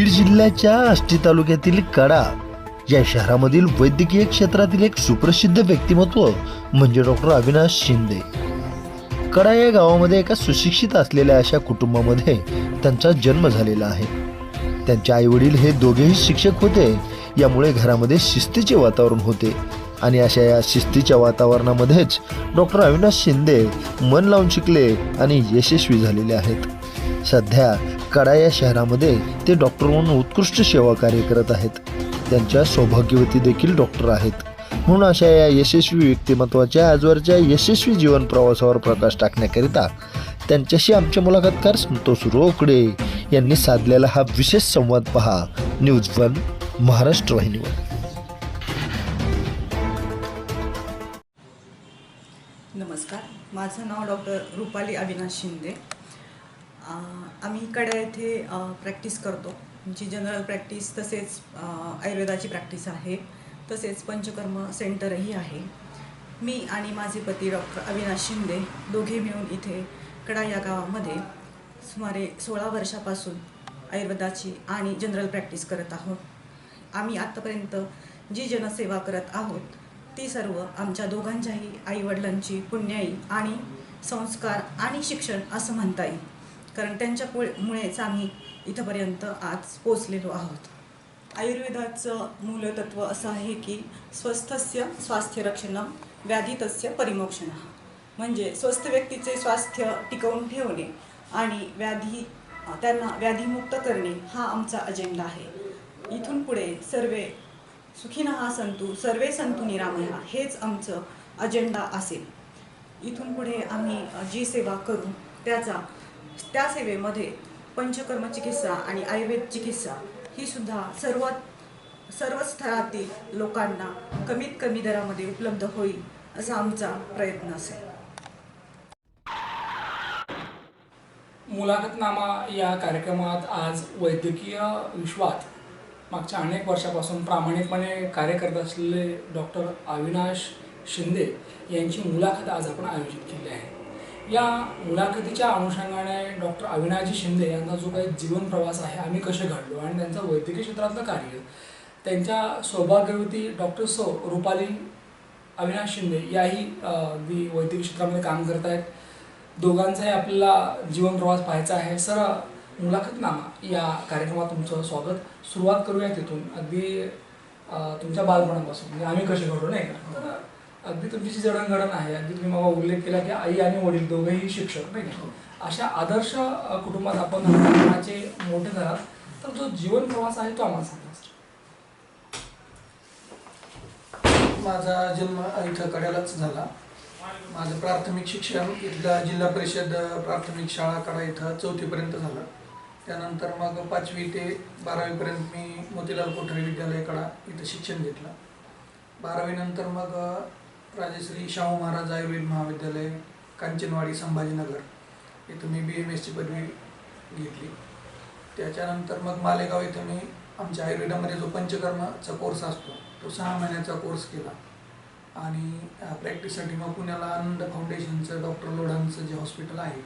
बीड जिल्ह्याच्या आष्टी तालुक्यातील कडा या शहरामधील वैद्यकीय क्षेत्रातील एक सुप्रसिद्ध व्यक्तिमत्व म्हणजे डॉक्टर अविनाश शिंदे. कडा या गावामध्ये एका सुशिक्षित असलेल्या अशा कुटुंबामध्ये त्यांचा जन्म झालेला आहे. त्यांचे आई वडील हे दोघेही शिक्षक होते. यामुळे घरामध्ये शिस्तीचे वातावरण होते आणि अशा या शिस्तीच्या वातावरणामध्येच डॉक्टर अविनाश शिंदे मन लावून शिकले आणि यशस्वी झालेले आहेत. सध्या कडा या शहरामध्ये ते डॉक्टर म्हणून उत्कृष्ट सेवा कार्य करत आहेत. त्यांच्या सौभाग्यवती देखील डॉक्टर आहेत. म्हणून अशा या यशस्वी व्यक्तिमत्वाच्या आजवरच्या यशस्वी जीवन प्रवासावर प्रकाश टाकण्याकरिता त्यांच्याशी आमचे मुलाखतकार संतोष रोकडे यांनी साधलेला हा विशेष संवाद पहा. न्यूज वन महाराष्ट्र वाहिनीवर. नमस्कार. माझं नाव डॉक्टर रुपाली अविनाश शिंदे. आम्ही इकडे येथे प्रॅक्टिस करतो. आमची जनरल प्रॅक्टिस तसेच आयुर्वेदाची प्रॅक्टिस आहे. तसेच पंचकर्म सेंटरही आहे. मी आणि माझे पती डॉक्टर अविनाश शिंदे दोघे मिळून इथे कडा या गावामध्ये सुमारे सोळा वर्षापासून आयुर्वेदाची आणि जनरल प्रॅक्टिस करत आहोत. आम्ही आत्तापर्यंत जी जनसेवा करत आहोत ती सर्व आमच्या दोघांच्याही आईवडिलांची पुण्याई आणि संस्कार आणि शिक्षण असं म्हणता येईल. कारण त्यांच्या मुळेच आम्ही इथंपर्यंत आज पोचलेलो आहोत. आयुर्वेदाचं मूलतत्व असं आहे की स्वस्थस्य स्वास्थ्यरक्षणं व्याधितस्य परिमोक्षण. म्हणजे स्वस्थ व्यक्तीचे स्वास्थ्य टिकवून ठेवणे आणि व्याधी त्यांना व्याधीमुक्त करणे हा आमचा अजेंडा आहे. इथून पुढे सर्वे सुखीनः संतु सर्वे संतु निरामया हेच आमचं अजेंडा असेल. इथून पुढे आम्ही जी सेवा करू त्याचा त्या सेवेमध्ये पंचकर्म चिकित्सा आणि आयुर्वेद चिकित्सा ही सुद्धा सर्व सर्व स्थळातील लोकांना कमीत कमी दरामध्ये उपलब्ध होईल असा आमचा प्रयत्न असेल. मुलाखतनामा या कार्यक्रमात आज वैद्यकीय विश्वात मागच्या अनेक वर्षापासून प्रामाणिकपणे कार्य करत असलेले डॉक्टर अविनाश शिंदे यांची मुलाखत आज आपण आयोजित केली आहे. या मुलाखतीच्या अनुषंगाने डॉक्टर अविनाजी शिंदे यांचा जो काही जीवन प्रवास आहे आम्ही कसे घडलो आणि त्यांचं वैद्यकीय क्षेत्रातलं कार्य त्यांच्या सौभाग्यवती डॉक्टर सौ रुपाली अविनाश शिंदे याही दी वैद्यकीय क्षेत्रामध्ये काम करत आहेत. दोघांचाही आपल्याला जीवन प्रवास पाहायचा आहे. सर मुलाखतनामा या कार्यक्रमात तुमचं स्वागत. सुरुवात करूया तिथून अगदी तुमच्या बालपणापासून. म्हणजे आम्ही कसे घडलो नाही का? अगदी तुमची जी जडणघडण आहे अगदी तुम्ही मला उल्लेख केला की आई आणि वडील दोघेही शिक्षक नाही का? अशा आदर्श कुटुंबात आपण लहानाचे मोठे झालात तर जो जीवन प्रवास आहे तो आम्हाला सांगा. माझा जन्म इथं कड्यालाच झाला. माझं प्राथमिक शिक्षण इथल्या जिल्हा परिषद प्राथमिक शाळा कडा इथं चौथीपर्यंत झालं. त्यानंतर मग पाचवी ते बारावीपर्यंत मी मोतीलाल कोठरे विद्यालयाकडा इथं शिक्षण घेतलं. बारावीनंतर मग राजश्री शाहू महाराज आयुर्वेद महाविद्यालय कांचनवाडी संभाजीनगर. इथं मी बी एम एसची पदवी घेतली. त्याच्यानंतर मग मालेगाव इथं मी आमच्या आयुर्वेदामध्ये जो पंचकर्माचा कोर्स असतो तो सहा महिन्याचा कोर्स केला. आणि प्रॅक्टिससाठी मग पुण्याला आनंद फाउंडेशनचं डॉक्टर लोढांचं जे हॉस्पिटल आहे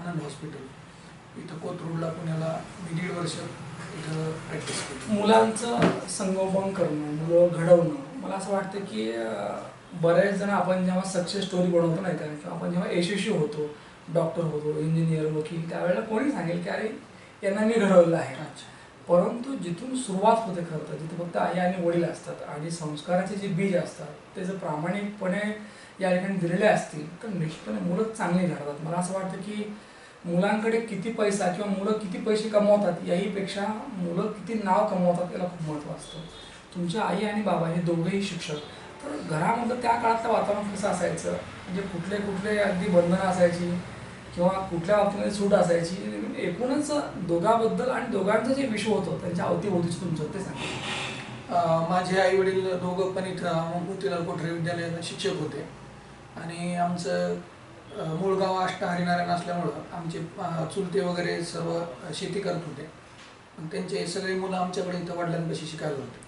आनंद हॉस्पिटल इथं कोथरूडला पुण्याला मी दीड वर्ष इथं प्रॅक्टिस केली. मुलांचं संगोपन करणं मुलं घडवणं मला असं वाटतं की बरेच जण आपण जेव्हा सक्सेस स्टोरी बनवतो नाही किंवा आपण जेव्हा यशस्वी होतो डॉक्टर होतो इंजिनियर वकील त्यावेळेला कोणी सांगेल की अरे यांना मी घडवलेलं आहे. परंतु जिथून सुरुवात होते खरं तर जिथे फक्त आई आणि वडील असतात आणि संस्काराचे जे बीज असतात ते जर प्रामाणिकपणे या ठिकाणी दिलेले असतील तर निश्चितपणे मुलं चांगली घडतात. मला असं वाटतं की मुलांकडे किती पैसा किंवा मुलं किती पैसे कमवतात याहीपेक्षा मुलं किती नाव कमवतात याला खूप महत्त्व असतं. तुमच्या आई आणि बाबा हे दोघेही शिक्षक. तर घरामधलं त्या काळातलं वातावरण कसं असायचं? म्हणजे कुठले कुठले अगदी बंधनं असायची किंवा कुठल्या बाबतीमध्ये सूट असायची? एकूणच दोघांबद्दल आणि दोघांचं जे विश्व होतं त्यांच्या अवतीभोवतीच तुमचं ते सांगा. माझे आई वडील दोघं पण इथं मोतीलाल कोठरे विद्यालयात शिक्षक होते. आणि आमचं मूळ गाव अष्ट हरिनारायण असल्यामुळं आमचे चुलते वगैरे सर्व शेती करत होते. त्यांचे सगळे मुलं आमच्याकडे इथं वडिलांपाशी शिकायला होते.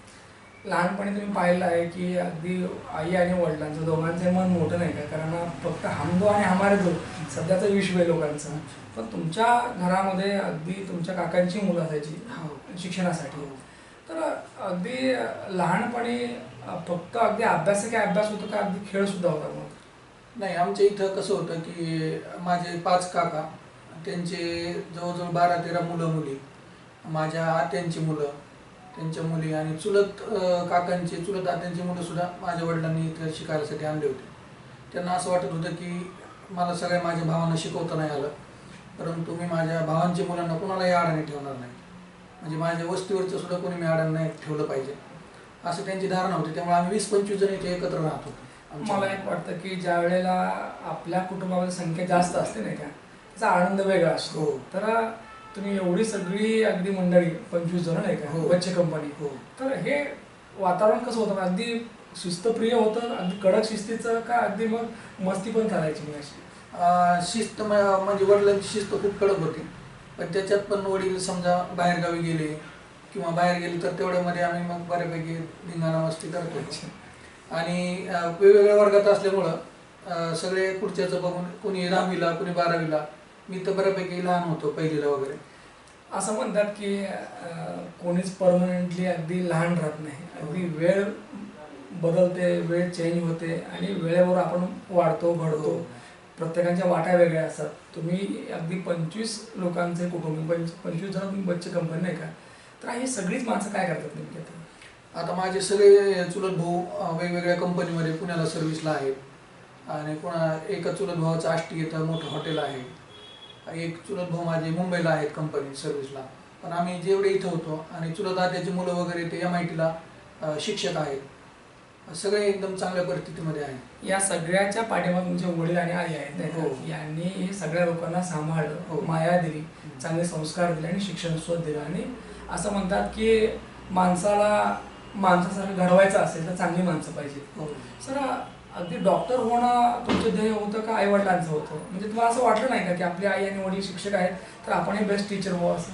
लहानपणी तुम्ही पाहिलं आहे की अगदी आई आणि वडिलांचं दोघांचं मन मोठं नाही का? कारण फक्त हम दो आणि हमारे दो सध्याचं विश्व आहे लोकांचं. पण तुमच्या घरामध्ये अगदी तुमच्या काकांची मुलं असायची शिक्षणासाठी. तर अगदी लहानपणी फक्त अगदी अभ्यास की अभ्यास होतो का? अगदी खेळ सुद्धा होता मग. नाही आमच्या इथं कसं होतं की माझे पाच काका त्यांचे जवळजवळ बारा तेरा मुलं मुली. माझ्या आत्यांची मुलं त्यांच्या मुली आणि चुलत काकांची चुलत आत्यांची मुलं सुद्धा माझ्या वडिलांनी इथं शिकायसाठी आणले होते. त्यांना असं वाटत होतं की मला सगळ्या माझ्या भावांना शिकवता नाही आलं परंतु मी माझ्या भावांच्या मुलांना कोणालाही अडाणी ठेवणार नाही. म्हणजे माझ्या वस्तीवरचं सुद्धा कोणी मी अडाणी नाही ठेवलं पाहिजे. असं त्यांची धारणा होती. त्यामुळे आम्ही वीस पंचवीस जण इथे एकत्र राहत होतो. मला एक वाटतं की ज्या वेळेला आपल्या कुटुंबामध्ये संख्या जास्त असते नाही का त्याचा आनंद वेगळा असतो. हो. तर तुम्ही एवढी सगळी अगदी मंडळी पंचवीस जण नाही का? हो. बच्चे कंपनी हो. तर हे वातावरण कसं होतं? अगदी शिस्तप्रिय होतं अगदी कडक शिस्तीचं का अगदी मग मस्ती पण करायची मी अशी? शिस्त म्हणजे वडिलांची शिस्त खूप कडक होती. पण त्याच्यात पण वडील समजा बाहेरगावी गेले किंवा बाहेर गेले तर तेवढ्यामध्ये आम्ही मग बऱ्यापैकी धिंगाणा मस्ती करतो आणि वेगवेगळ्या वर्गात असल्यामुळं सगळे पुढच्याचं बघून कोणी दहावीला कोणी बारावीला मी तर बऱ्यापैकी लहान होतो पहिलीला वगैरे. असं म्हणतात की अं, कोणीच परमनंटली अगदी लहान राहत नाही. अगदी वेळ बदलते वेळ चेंज होते आणि वेळेवर आपण वाढतो घडतो. प्रत्येकाच्या वाट्या वेगळ्या असतात. तुम्ही अगदी पंचवीस लोकांचे कुटुंब पंच पंचवीस जण तुम्ही बच्चे कंपनी नाही का? तर ही सगळीच माणसं काय करतात नेमकी आता? आता माझे सगळे चुलत भाऊ अं, वेगवेगळ्या कंपनीमध्ये पुण्याला सर्व्हिसला आहेत. आणि कोणा एका चुलत भावाचं आष्टी इथं मोठं हॉटेल आहे. एक चुलत भाऊ माझे मुंबईला आहेत कंपनी सर्व्हिसला पण आम्ही जेवढे इथं होतो आणि चुलत आत्याची मुलं वगैरे ते एम आय टीला शिक्षक आहेत सगळे एकदम चांगल्या परिस्थितीमध्ये आहेत या सगळ्याच्या पाठीमागे तुमचे वडील आणि आई आहेत? हो. यांनी हे सगळ्या लोकांना हो. सांभाळलं माया दिली चांगले संस्कार दिले आणि शिक्षण सुद्धा दिलं आणि असं म्हणतात की माणसाला माणसासारखं घडवायचं असेल तर चांगली माणसं पाहिजे हो. सर अगदी डॉक्टर होणं तुमचं ध्येय होतं का आई वडिलांचं होतं? म्हणजे तुम्हाला असं वाटलं नाही का की आपले आई आणि वडील शिक्षक आहेत तर आपणही बेस्ट टीचर व्हावं असं?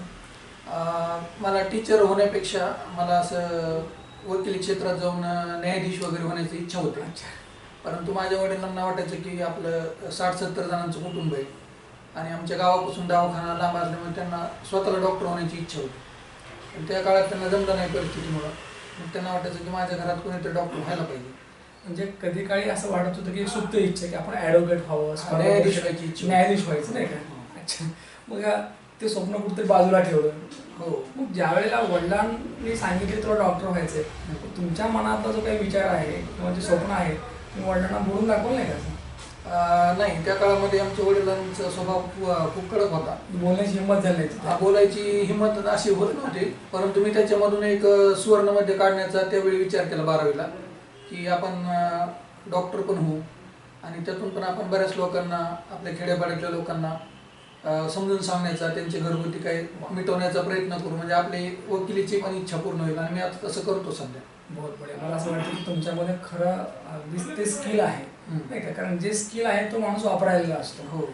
मला टीचर होण्यापेक्षा मला असं वकिली क्षेत्रात जाऊन न्यायाधीश वगैरे होण्याची इच्छा होती. परंतु माझ्या वडिलांना वाटायचं की आपलं साठ सत्तर जणांचं कुटुंब आहे आणि आमच्या गावापासून दवाखाना लांब असल्यामुळे त्यांना स्वतःला डॉक्टर होण्याची इच्छा होती. पण त्या काळात त्यांना जमलं नाही परिस्थितीमुळं. मग त्यांना वाटायचं की माझ्या घरात कोणीतरी डॉक्टर व्हायला पाहिजे. म्हणजे कधी काळी असं वाटत होतं की सुप्त इच्छा की आपण ॲडव्होकेट व्हावं न्यायाधीश व्हायची इच्छा होती. न्यायाधीश व्हायचं नाही का? अच्छा. मग ते स्वप्न कुठेतरी बाजूला ठेवलं. हो. मग ज्या वेळेला वडिलांनी सांगितले तुला डॉक्टर व्हायचंय मग तुमच्या मनातला जो काही विचार आहे किंवा जे स्वप्न आहे तुम्ही वडिलांना बोलून दाखवलं नाही का नाही. त्या काळामध्ये आमच्या वडिलांचा स्वभाव खूप- कडक होता. बोलण्याची हिंमत झाली नाही. हा, बोलायची हिंमत अशी होत नव्हती परंतु मी त्याच्यामधून एक सुवर्णमध्ये काढण्याचा त्यावेळी विचार केला बारावीला. की आपण डॉक्टर पण होऊ. आणि त्यातून पण आपण बऱ्याच लोकांना आपल्या खेड्यापाड्यातल्या लोकांना समजून सांगण्याचा त्यांचे घरगुती काही मिटवण्याचा प्रयत्न करू. म्हणजे आपली वकिलीची पण इच्छा पूर्ण होईल. आणि मी आता तसं करतो सध्या. बहुत बढिया. मला असं वाटतं की तुमच्यामध्ये खरं अगदी ते स्किल आहे. नाही का? कारण जे स्किल आहे तो माणूस वापरायला असतो. हो.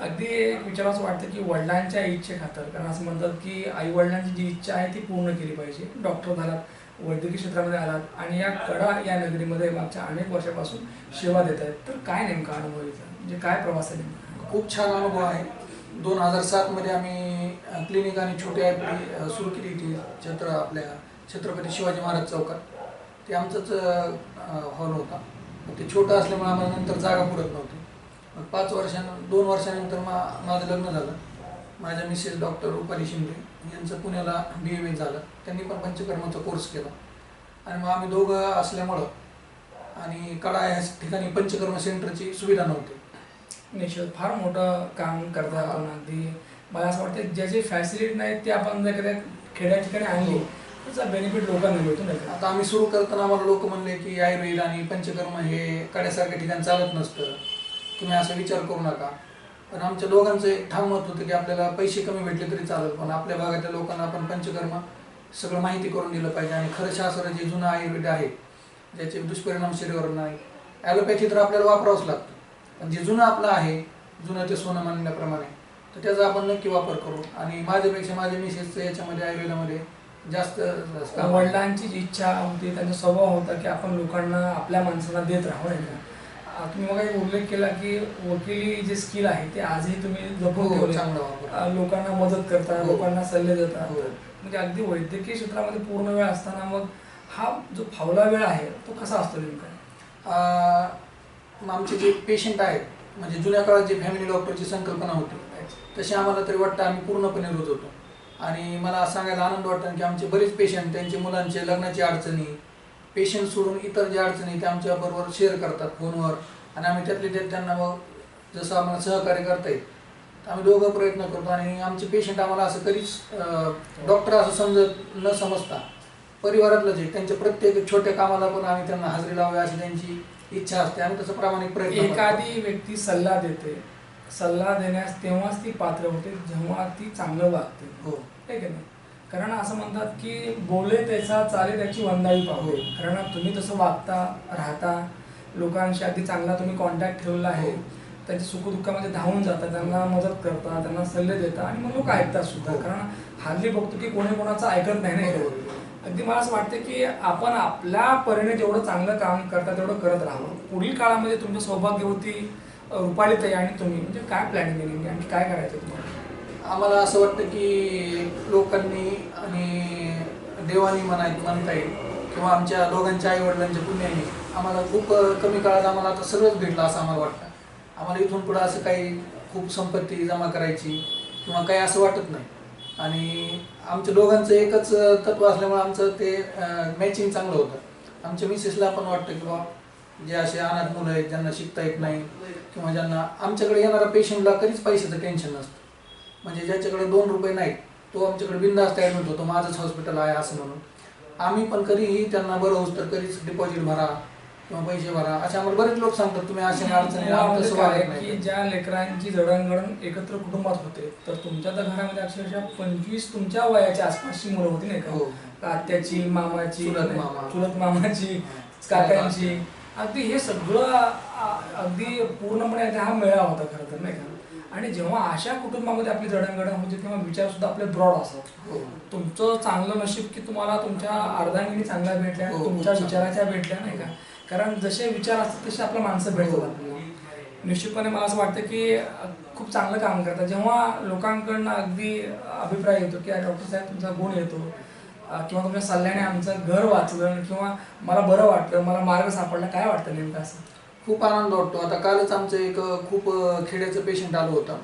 अगदी एक विचाराचं वाटतं की वडिलांच्या इच्छे खातर कारण असं म्हणतात की आई वडिलांची जी इच्छा आहे ती पूर्ण केली पाहिजे. डॉक्टर झालात. वैद्यकीय क्षेत्रामध्ये आलात आणि या कडा या नगरीमध्ये मागच्या अनेक वर्षापासून सेवा देत आहेत. तर काय नेमका अनुभव आहे म्हणजे काय प्रवास आहे नेमका? खूप छान अनुभव आहे. दोन हजार सातमध्ये आम्ही क्लिनिक आणि छोटी आय पी सुरू केली होती. छत्र आपल्या छत्रपती शिवाजी महाराज चौकात. ते आमचंच हॉल होता. ते छोटं असल्यामुळे आम्हाला नंतर जागा पुरत नव्हती. मग पाच वर्षानं दोन वर्षानंतर मा माझं लग्न झालं. माझ्या मिसेस डॉक्टर रुपाली शिंदे यांचं पुण्याला बी एम ए झालं. त्यांनी पण पंचकर्माचा कोर्स केला. आणि मग आम्ही दोघं असल्यामुळं आणि कडा या ठिकाणी पंचकर्म सेंटरची सुविधा नव्हती. निश्चित. फार मोठं काम करता आपण अगदी. मला असं वाटतं ज्या जे फॅसिलिटी नाहीत ते आपण जर एखाद्या खेड्या ठिकाणी आणली त्याचा बेनिफिट लोकांना मिळतो नाही का? आता आम्ही सुरू करताना आम्हाला लोक म्हणले की आयुर्वेद आणि पंचकर्म हे कड्यासारख्या ठिकाणी चालत नसतं. तुम्ही असा विचार करू नका. पण आमच्या दोघांचं एक ठाम मत होतं की आपल्याला पैसे कमी भेटले तरी चालेल पण आपल्या भागातल्या लोकांना आपण पंचकर्म सगळं माहिती करून दिलं पाहिजे आणि खरं शास्त्र जे जुनं आयुर्वेद आहे ज्याचे दुष्परिणाम शरीरावर नाही ॲलोपॅथी तर आपल्याला वापरावंच लागतं. पण जे जुनं आपलं आहे जुनं ते सोनं मानल्याप्रमाणे तर त्याचा आपण नक्की वापर करू. आणि माझ्यापेक्षा माझ्या मिसेसचं याच्यामध्ये आयुर्वेदामध्ये जास्त वडिलांची जी इच्छा होती त्यांचा स्वभाव होता की आपण लोकांना आपल्या माणसांना देत राहू नये तुम्ही मग एक उल्लेख केला की वकिली जे स्किल आहे ते आजही तुम्ही जपून हो ठेवले. लोकांना मदत करता हो. लोकांना सल्ले देता. हो. म्हणजे अगदी वैद्यकीय क्षेत्रामध्ये पूर्ण वेळ असताना मग हा जो फावला वेळ आहे तो कसा असतो नेमका? आमचे जे पेशंट आहेत म्हणजे जुन्या काळात जी फॅमिली डॉक्टरची संकल्पना होती तशी आम्हाला तरी वाटतं आम्ही पूर्णपणे रोज होतो आणि मला असं सांगायला आनंद वाटतो की आमचे बरेच पेशंट त्यांचे मुलांचे लग्नाची अडचणी पेशंट सोडून इतर ज्या अडचणी ते आमच्याबरोबर शेअर करतात फोनवर आणि आम्ही त्यातले त्यात त्यांना जसं आम्हाला सहकार्य करता येईल तर आम्ही दोघं प्रयत्न करतो. आणि आमचे पेशंट आम्हाला असं कधीच डॉक्टर असं समजत न समजता परिवारातलंच आहे. त्यांच्या प्रत्येक छोट्या कामाला पण आम्ही त्यांना हजेरी लावावी अशी त्यांची इच्छा असते. आम्ही तसं प्रामाणिक प्रयत्न. एखादी व्यक्ती सल्ला देते. सल्ला देण्यास तेव्हाच ती पात्र होते जेव्हा ती चांगलं वागते. हो. आहे की नाही कारण असं म्हणतात की बोले त्याचा चाले त्याची वंदावी पाहू. कारण तुम्ही तसं वागता राहता लोकांशी अगदी चांगला तुम्ही कॉन्टॅक्ट ठेवला आहे. त्यांच्या सुखदुःखामध्ये धावून जाता त्यांना मदत करता त्यांना सल्ले देता आणि मग लोक ऐकतात सुद्धा हो. कारण हल्ली बघतो की कोणी कोणाचं ऐकत नाही नाही हो. अगदी मला असं वाटतं की आपण आपल्या परीने जेवढं चांगलं काम करता तेवढं करत राहावं पुढील काळामध्ये तुमच्या सौभाग्यवती अ, रुपालीताई आणि तुम्ही म्हणजे काय प्लॅनिंग आणखी काय करायचं तुम्हाला आम्हाला असं वाटतं की लोकांनी आणि देवानी म्हणाय म्हणता येईल. किंवा आमच्या दोघांच्या आई वडिलांच्या पुण्याने आम्हाला खूप कमी काळात आम्हाला आता सर्वच भेटलं असं आम्हाला वाटतं. आम्हाला इथून पुढं असं काही खूप संपत्ती जमा करायची किंवा काही असं वाटत नाही. आणि आमच्या दोघांचं एकच तत्व असल्यामुळे आमचं ते मॅचिंग चांगलं होतं. आमच्या मिसेसला पण वाटतं की बा जे असे अनाथ मुलं आहेत ज्यांना शिकता येत नाही किंवा ज्यांना आमच्याकडे येणाऱ्या पेशंटला कधीच पैशाचं टेन्शन नसतं. म्हणजे ज्याच्याकडे दोन रुपये नाहीत तो आमच्याकडे बिंदास्त ॲडमिट होतो माझंच हॉस्पिटल आहे असं म्हणून. आम्ही पण कधीही त्यांना बरं होस तर कधीच डिपॉझिट भरा किंवा पैसे भरा असे आम्हाला बरेच लोक सांगतात तुम्ही असे अडचणी नाही. की ज्या लेकरांची जडणघडण एकत्र कुटुंबात होते तर तुमच्या तर घरामध्ये अक्षरशः पंचवीस तुमच्या वयाच्या आसपासची मुलं होती नाही हो. का आत्याची मामाची चुलत मामा. चुलत मामाची काकांची. अगदी हे सगळं अगदी पूर्णपणे हा मेळा होता खरं तर नाही का? आणि जेव्हा अशा कुटुंबामध्ये आपली जडणघडण होते तेव्हा विचार सुद्धा आपले ब्रॉड असतात. हो. तुमचं चांगलं नशीब की तुम्हाला तुमच्या अर्धांगिनी चांगल्या भेटल्या हो, तुमच्या. विचाराच्या भेटल्या नाही का? कारण जसे विचार असतात तसे आपल्या माणसं भेटतात आपल्याला. निश्चितपणे मला असं वाटतं की खूप चांगलं काम करतात. जेव्हा लोकांकडनं अगदी अभिप्राय येतो की डॉक्टर साहेब तुमचा गुण येतो. किंवा तुमच्या सल्ल्याने आमचं घर वाचलं किंवा मला बरं वाटलं मला मार्ग सापडला काय वाटतं नेमकं असं? खूप आनंद वाटतो. आता कालच आमचं एक खूप खेड्याचं पेशंट आलं होतं.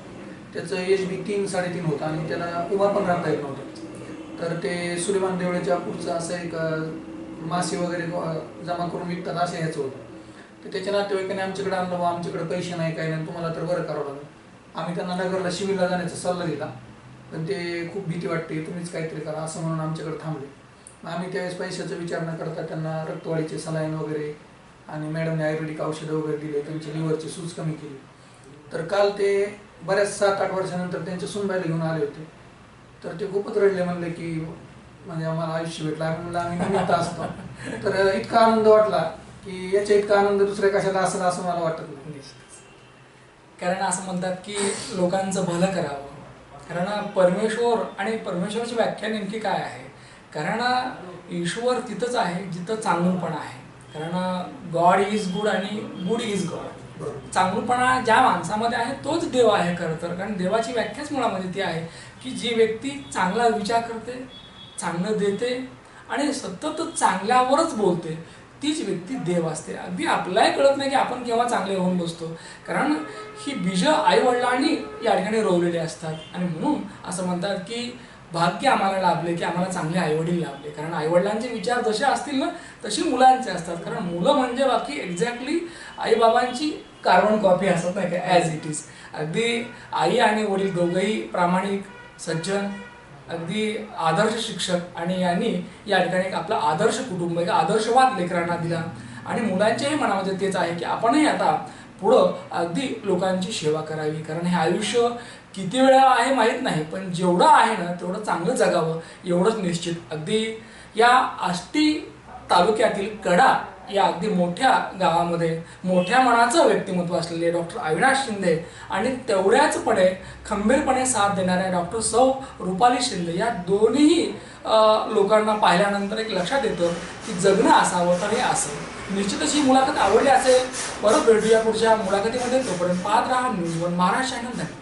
त्याचं एज बी तीन साडेतीन होतं आणि त्याला उभा पण राहता येत नव्हतं. तर ते सुलेमान देवळेच्या पुढचं असं एक मासे वगैरे जमा करून विकतात असं ह्याचं होतं. तर त्याच्या नातेवाईकाने आमच्याकडे आणलं बा आमच्याकडे पैसे नाही काही नाही तुम्हाला तर बरं करावं लागेल. आम्ही त्यांना नगरला शिबिरला जाण्याचा सल्ला दिला. पण ते खूप भीती वाटते तुम्हीच काहीतरी करा असं म्हणून आमच्याकडे थांबले. आम्ही त्यावेळेस पैशाचा विचार न करता त्यांना रक्तवाढीचे सलाईन वगैरे आणि मॅडमने आयुर्वेदिक औषधं वगैरे दिले त्यांची लिव्हरची सूज कमी केली. तर काल ते बऱ्याच सात आठ वर्षानंतर त्यांच्या सुनबाईला घेऊन आले होते. तर ते खूपच रडले म्हणले की म्हणजे आम्हाला आयुष्य भेटलं आम्ही म्हणलं आम्ही निमित्त असतो. तर इतका आनंद वाटला की याच्या इतका आनंद दुसऱ्या कशाला असेल असं मला वाटत नाही. कारण असं म्हणतात की लोकांचं भलं करावं. कारण परमेश्वर आणि परमेश्वराची व्याख्या नेमकी काय आहे? कारण ईश्वर तिथंच आहे जिथं चांगलपणा आहे. कारण गॉड इज गुड आणि गुड इज गॉड चांगलपणा ज्या माणसामध्ये आहे तोच देव आहे खरं तर. कारण देवाची व्याख्याच मुळामध्ये ती आहे की जी व्यक्ती चांगला विचार करते चांगलं देते आणि सतत चांगल्यावरच बोलते तीच व्यक्ती देव असते. अगदी आपल्यालाही कळत नाही की आपण केव्हा चांगले होऊन बसतो. कारण ही बीज आईवडिलांनी या ठिकाणी रोवलेली असतात. आणि म्हणून असं म्हणतात की भाग्य आम्हाला लाभले की आम्हाला चांगले आईवडील लाभले. कारण आईवडिलांचे विचार जसे असतील ना तशी मुलांचे असतात. कारण मुलं म्हणजे बाकी एक्झॅक्टली आईबाबांची कार्बन कॉपी असतात नाही का? ॲज इट इज अगदी आई आणि वडील दोघंही प्रामाणिक सज्जन अगदी आदर्श शिक्षक आणि यांनी या ठिकाणी एक आपला आदर्श कुटुंब एक आदर्शवाद लेकरांना दिला. आणि मुलांच्याही मनामध्ये तेच आहे की आपणही आता पुढं अगदी लोकांची सेवा करावी. कारण हे आयुष्य किती वेळा आहे माहीत नाही पण जेवढं आहे ना तेवढं चांगलं जगावं एवढंच निश्चित. अगदी या आष्टी तालुक्यातील कडा या अगदी मोठ्या गावामध्ये मोठ्या मनाचं व्यक्तिमत्व असलेले डॉक्टर अविनाश शिंदे आणि तेवढ्याचपणे खंबीरपणे साथ देणाऱ्या डॉक्टर सौ रुपाली शिंदे या दोन्ही लोकांना पाहिल्यानंतर एक लक्षात येतं की जगणं असावं तर हे असं. निश्चितच ही मुलाखत आवडली असेल. परत भेटूया पुढच्या मुलाखतीमध्ये. तोपर्यंत पाहत राहा न्यूज वन महाराष्ट्र चॅनल धन्यवाद.